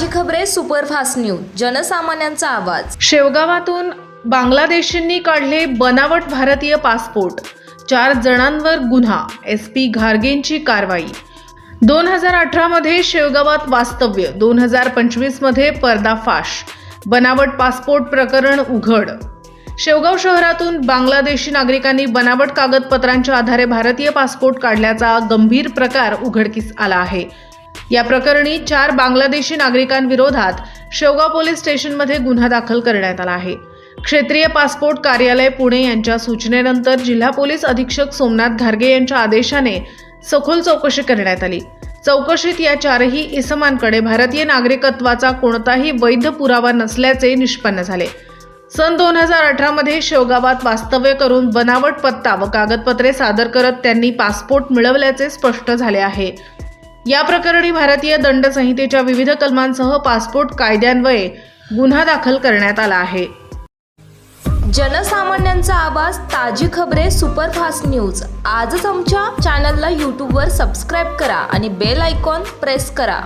ताजी खबरे superfast news जनसामान्यांचा आवाज. शेवगावातून बांगलादेशींनी काढले बनावट भारतीय पासपोर्ट. चार जणांवर गुन्हा एस पी घारगेंची कारवाई. दोन हजार अठरामध्ये शेवगावात वास्तव्य दोन हजार पंचवीसमध्ये पर्दाफाश. बनावट पासपोर्ट प्रकरण उघड. शेवगाव शहरातून बांगलादेशी नागरिकांनी बनावट कागदपत्रांच्या आधारे भारतीय पासपोर्ट काढल्याचा गंभीर प्रकार उघडकीस आला आहे. या प्रकरणी चार बांगलादेशी नागरिकांविरोधात शेवगाव पोलीस स्टेशनमध्ये गुन्हा दाखल करण्यात आला आहे. क्षेत्रीय पासपोर्ट कार्यालय पुणे यांच्या सूचनेनंतर जिल्हा पोलीस अधीक्षक सोमनाथ घारगे यांच्या आदेशाने सखोल चौकशी करण्यात आली. चौकशीत या चारही इसमांकडे भारतीय नागरिकत्वाचा कोणताही वैध पुरावा नसल्याचे निष्पन्न झाले. सन दोन हजार अठरामध्ये शेवगावात वास्तव्य करून बनावट पत्ता व कागदपत्रे सादर करत त्यांनी पासपोर्ट मिळवल्याचे स्पष्ट झाले आहे. या प्रकरणी भारतीय दंड संहितेच्या विविध कलमांसह पासपोर्ट कायद्यान्वये गुन्हा दाखल करण्यात आला आहे. जनसामान्यांचा आवाज ताजी खबरे सुपरफास्ट न्यूज. आजच आमच्या चॅनलला यूट्यूबवर सबस्क्राईब करा आणि बेल आयकॉन प्रेस करा.